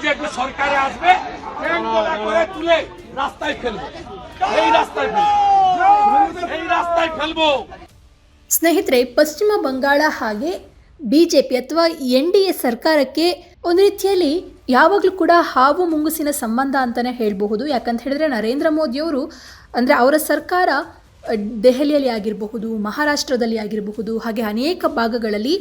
BJP সরকারে আসবে tank গোলা করে তুলে রাস্তায় ফেলবো এই রাস্তায় ফেলবো এই রাস্তায় ফেলবো ಸ್ನೇಹಿತರೆ ಪಶ್ಚಿಮ ಬಂಗಾಳ ಹಾಗೆ ಬಿ ಜೆ ಪಿ ಅಥವಾ ಎನ್ ಡಿ ಎ ಸರ್ಕಾರಕ್ಕೆ ಒಂದು ರೀತಿಯಲ್ಲಿ ಯಾವಾಗಲೂ ಕೂಡ ಹಾವು ಮುಂಗುಸಿನ ಸಂಬಂಧ ಅಂತಲೇ ಹೇಳಬಹುದು ಯಾಕಂತ ಹೇಳಿದ್ರೆ ನರೇಂದ್ರ ಮೋದಿಯವರು ಅಂದರೆ ಅವರ ಸರ್ಕಾರ ಅ, ದೆಹಲಿಯಲ್ಲಿ ಆಗಿರಬಹುದು, ಮಹಾರಾಷ್ಟ್ರದಲ್ಲಿ ಆಗಿರಬಹುದು, ಹಾಗೆ ಅನೇಕ ಭಾಗಗಳಲ್ಲಿ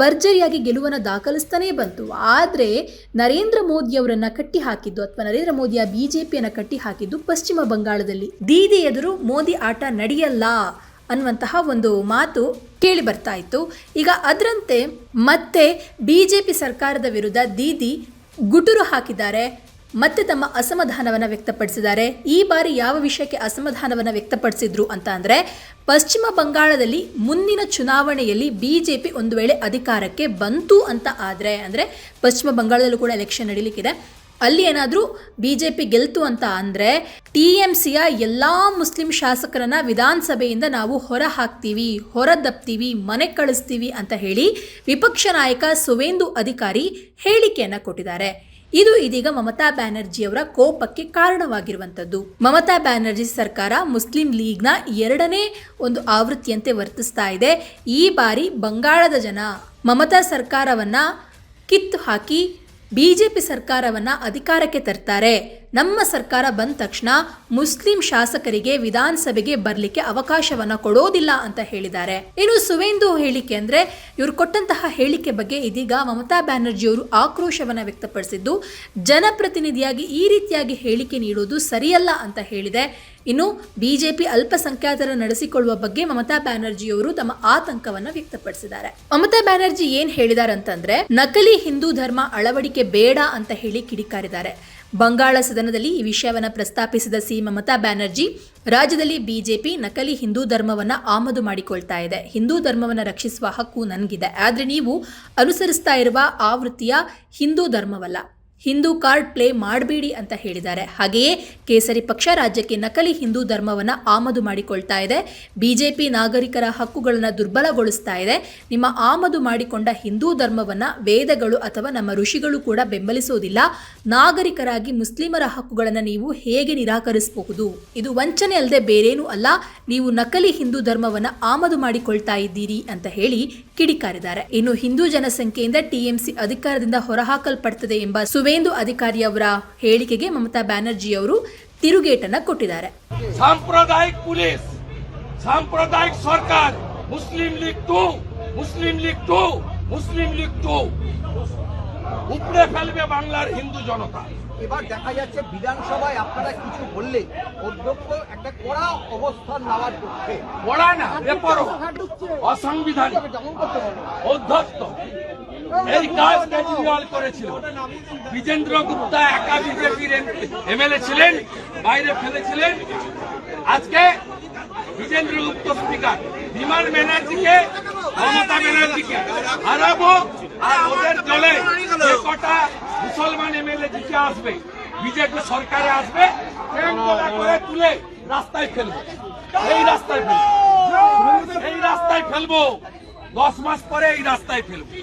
ಭರ್ಜರಿಯಾಗಿ ಗೆಲುವನ್ನು ದಾಖಲಿಸ್ತಾನೇ ಬಂತು. ಆದರೆ ನರೇಂದ್ರ ಮೋದಿಯವರನ್ನು ಕಟ್ಟಿ ಹಾಕಿದ್ದು ಅಥವಾ ನರೇಂದ್ರ ಮೋದಿಯ ಬಿ ಜೆ ಪಿಯನ್ನು ಕಟ್ಟಿ ಹಾಕಿದ್ದು ಪಶ್ಚಿಮ ಬಂಗಾಳದಲ್ಲಿ. ದೀದಿ ಎದುರು ಮೋದಿ ಆಟ ನಡೆಯಲ್ಲ ಅನ್ನುವಂತಹ ಒಂದು ಮಾತು ಕೇಳಿ ಬರ್ತಾ ಇತ್ತು. ಈಗ ಅದರಂತೆ ಮತ್ತೆ ಬಿ ಜೆ ಪಿ ಸರ್ಕಾರದ ವಿರುದ್ಧ ದೀದಿ ಗುಟುರು ಹಾಕಿದ್ದಾರೆ. ಮತ್ತೆ ತಮ್ಮ ಅಸಮಾಧಾನವನ್ನು ವ್ಯಕ್ತಪಡಿಸಿದ್ದಾರೆ. ಈ ಬಾರಿ ಯಾವ ವಿಷಯಕ್ಕೆ ಅಸಮಾಧಾನವನ್ನು ವ್ಯಕ್ತಪಡಿಸಿದ್ರು ಅಂತ ಅಂದರೆ, ಪಶ್ಚಿಮ ಬಂಗಾಳದಲ್ಲಿ ಮುಂದಿನ ಚುನಾವಣೆಯಲ್ಲಿ ಬಿಜೆಪಿ ಒಂದು ವೇಳೆ ಅಧಿಕಾರಕ್ಕೆ ಬಂತು ಅಂತ ಆದರೆ, ಅಂದರೆ ಪಶ್ಚಿಮ ಬಂಗಾಳದಲ್ಲೂ ಕೂಡ ಎಲೆಕ್ಷನ್ ನಡೀಲಿಕ್ಕಿದೆ. ಅಲ್ಲಿ ಏನಾದರೂ ಬಿ ಜೆ ಪಿ ಗೆಲ್ತು ಅಂತ ಅಂದರೆ, ಟಿ ಎಂ ಸಿಯ ಎಲ್ಲ ಮುಸ್ಲಿಂ ಶಾಸಕರನ್ನ ವಿಧಾನಸಭೆಯಿಂದ ನಾವು ಹೊರ ಹಾಕ್ತೀವಿ ಹೊರದಬ್ತೀವಿ ಮನೆ ಕಳಿಸ್ತೀವಿ ಅಂತ ಹೇಳಿ ವಿಪಕ್ಷ ನಾಯಕ ಸುವೇಂದು ಅಧಿಕಾರಿ ಹೇಳಿಕೆಯನ್ನು ಕೊಟ್ಟಿದ್ದಾರೆ. ಇದು ಇದೀಗ ಮಮತಾ ಬ್ಯಾನರ್ಜಿಯವರ ಕೋಪಕ್ಕೆ ಕಾರಣವಾಗಿರುವಂಥದ್ದು. ಮಮತಾ ಬ್ಯಾನರ್ಜಿ ಸರ್ಕಾರ ಮುಸ್ಲಿಂ ಲೀಗ್ನ ಎರಡನೇ ಒಂದು ಆವೃತ್ತಿಯಂತೆ ವರ್ತಿಸ್ತಾ ಇದೆ. ಈ ಬಾರಿ ಬಂಗಾಳದ ಜನ ಮಮತಾ ಸರ್ಕಾರವನ್ನ ಕಿತ್ತು ಹಾಕಿ ಬಿಜೆಪಿ ಸರ್ಕಾರವನ್ನ ಅಧಿಕಾರಕ್ಕೆ ತರ್ತಾರೆ. ನಮ್ಮ ಸರ್ಕಾರ ಬಂದ ತಕ್ಷಣ ಮುಸ್ಲಿಂ ಶಾಸಕರಿಗೆ ವಿಧಾನಸಭೆಗೆ ಬರಲಿಕ್ಕೆ ಅವಕಾಶವನ್ನ ಕೊಡೋದಿಲ್ಲ ಅಂತ ಹೇಳಿದ್ದಾರೆ. ಇನ್ನು ಸುವೇಂದು ಹೇಳಿಕೆ ಅಂದ್ರೆ ಇವರು ಕೊಟ್ಟಂತಹ ಹೇಳಿಕೆ ಬಗ್ಗೆ ಇದೀಗ ಮಮತಾ ಬ್ಯಾನರ್ಜಿಯವರು ಆಕ್ರೋಶವನ್ನ ವ್ಯಕ್ತಪಡಿಸಿದ್ದು, ಜನಪ್ರತಿನಿಧಿಯಾಗಿ ಈ ರೀತಿಯಾಗಿ ಹೇಳಿಕೆ ನೀಡುವುದು ಸರಿಯಲ್ಲ ಅಂತ ಹೇಳಿದೆ. ಇನ್ನು ಬಿಜೆಪಿ ಅಲ್ಪಸಂಖ್ಯಾತರ ನಡೆಸಿಕೊಳ್ಳುವ ಬಗ್ಗೆ ಮಮತಾ ಬ್ಯಾನರ್ಜಿಯವರು ತಮ್ಮ ಆತಂಕವನ್ನ ವ್ಯಕ್ತಪಡಿಸಿದ್ದಾರೆ. ಮಮತಾ ಬ್ಯಾನರ್ಜಿ ಏನ್ ಹೇಳಿದಾರಂತಂದ್ರೆ, ನಕಲಿ ಹಿಂದೂ ಧರ್ಮ ಅಳವಡಿಕೆ ಬೇಡ ಅಂತ ಹೇಳಿ ಕಿಡಿಕಾರಿದ್ದಾರೆ. ಬಂಗಾಳ ಸದನದಲ್ಲಿ ಈ ವಿಷಯವನ್ನು ಪ್ರಸ್ತಾಪಿಸಿದ ಸಿ ಮಮತಾ ಬ್ಯಾನರ್ಜಿ, ರಾಜ್ಯದಲ್ಲಿ ಬಿಜೆಪಿ ನಕಲಿ ಹಿಂದೂ ಧರ್ಮವನ್ನು ಆಮದು ಮಾಡಿಕೊಳ್ತಾ ಇದೆ. ಹಿಂದೂ ಧರ್ಮವನ್ನು ರಕ್ಷಿಸುವ ಹಕ್ಕು ನನಗಿದೆ. ಆದರೆ ನೀವು ಅನುಸರಿಸ್ತಾ ಇರುವ ಆವೃತ್ತಿಯ ಹಿಂದೂ ಧರ್ಮವಲ್ಲ. ಹಿಂದೂ ಕಾರ್ಡ್ ಪ್ಲೇ ಮಾಡಬೇಡಿ ಅಂತ ಹೇಳಿದ್ದಾರೆ. ಹಾಗೆಯೇ ಕೇಸರಿ ಪಕ್ಷ ರಾಜ್ಯಕ್ಕೆ ನಕಲಿ ಹಿಂದೂ ಧರ್ಮವನ್ನು ಆಮದು ಮಾಡಿಕೊಳ್ತಾ ಇದೆ. ಬಿಜೆಪಿ ನಾಗರಿಕರ ಹಕ್ಕುಗಳನ್ನು ದುರ್ಬಲಗೊಳಿಸ್ತಾ ಇದೆ. ನಿಮ್ಮ ಆಮದು ಮಾಡಿಕೊಂಡ ಹಿಂದೂ ಧರ್ಮವನ್ನು ವೇದಗಳು ಅಥವಾ ನಮ್ಮ ಋಷಿಗಳು ಕೂಡ ಬೆಂಬಲಿಸೋದಿಲ್ಲ. ನಾಗರಿಕರಾಗಿ ಮುಸ್ಲಿಮರ ಹಕ್ಕುಗಳನ್ನು ನೀವು ಹೇಗೆ ನಿರಾಕರಿಸಬಹುದು? ಇದು ವಂಚನೆ ಅಲ್ಲದೆ ಬೇರೇನೂ ಅಲ್ಲ. ನೀವು ನಕಲಿ ಹಿಂದೂ ಧರ್ಮವನ್ನು ಆಮದು ಮಾಡಿಕೊಳ್ತಾ ಇದ್ದೀರಿ ಅಂತ ಹೇಳಿ ಕಿಡಿಕಾರಿದ್ದಾರೆ. ಇನ್ನು ಹಿಂದೂ ಜನಸಂಖ್ಯೆಯಿಂದ ಟಿಎಂಸಿ ಅಧಿಕಾರದಿಂದ ಹೊರಹಾಕಲ್ಪಡ್ತದೆ ಎಂಬ ಸುವೇಂದು ಅಧಿಕಾರಿ ಅವರ ಹೇಳಿಕೆಗೆ ಮಮತಾ ಬ್ಯಾನರ್ಜಿ ಅವರು ತಿರುಗೇಟನ್ನ ಕೊಟ್ಟಿದ್ದಾರೆ সাম্প্রদায়িক পুলিশ সাম্প্রদায়িক সরকার মুসলিম লীগ টু মুসলিম লীগ টু মুসলিম লীগ টু উপড়ে ফেলবে বাংলার হিন্দু জনতা এবার দেখা যাচ্ছে বিধানসভায় আপনারা কিছু বললে অধ্যক্ষ একটা কড়া অবস্থান নেওয়ার পক্ষে পড়া না বেপরো অসাংবিধানিক যেমন করতে বলো অধ্যস্ত এই কাজ কেজরিওয়াল করেছিল। বিজেন্দ্র গুপ্তা একা বিজেপির এমএলএ ছিলেন, বাইরে ফেলেছিলেন। আজকে বিজেন্দ্র গুপ্ত স্পিকার, বিমান ব্যানার্জিকে, মমতা ব্যানার্জিকে হারাবো আর ওদের দলে কটা মুসলমান এমএলএ জিতে আসবে, বিজেপি সরকারে আসবে করে তুলে রাস্তায় ফেলব। এই রাস্তায় ফেলব। এই রাস্তায় ফেলব। দশ মাস পরে এই রাস্তায় ফেলব।